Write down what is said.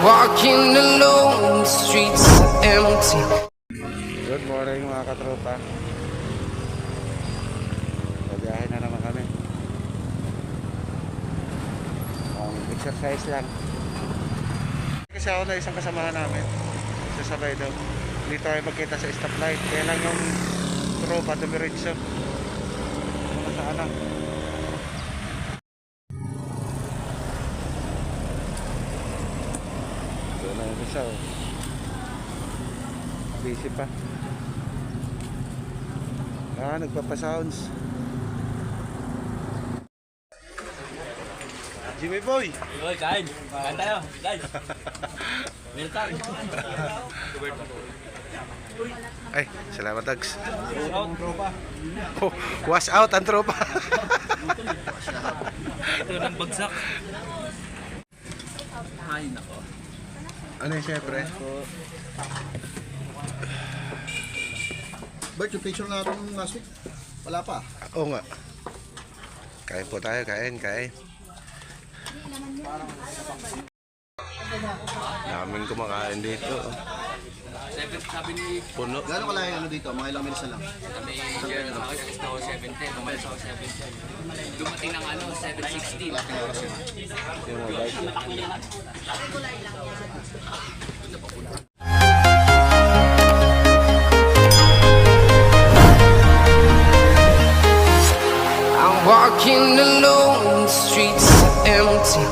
walking alone, the streets empty. Good morning mga katropa. Pagyahin na naman kami. Um, exercise lang. Kasi ako na isang kasamahan namin. Sasabay daw. Hindi tayo magkita sa stoplight. Kaya lang yung tropa dumiritso. Ano sa anak? Yung isa oh. Busy pa. Ah, nagpapasounds. Jimmy Boy! Uy, kain. Kain tayo, guys. Milta. Ay, salamat Tags. Out, tropa. Oh, wash out ang tropa. Ito ng bagsak. Ay, nako. Ano yun syempre? Bert, yung picture natin nung last week, wala pa. Oo nga. Kain po tayo, kain, kain. Daming kumakain dito. 7 sabi ni... Puno. Gano'n ka yung ano dito? Mga ilang minutes na lang. Kami year na ako, sa ako 710, kumalas ako 710. Dumating ng ano, 716. Laking oras yun. I'm walking alone, the streets are empty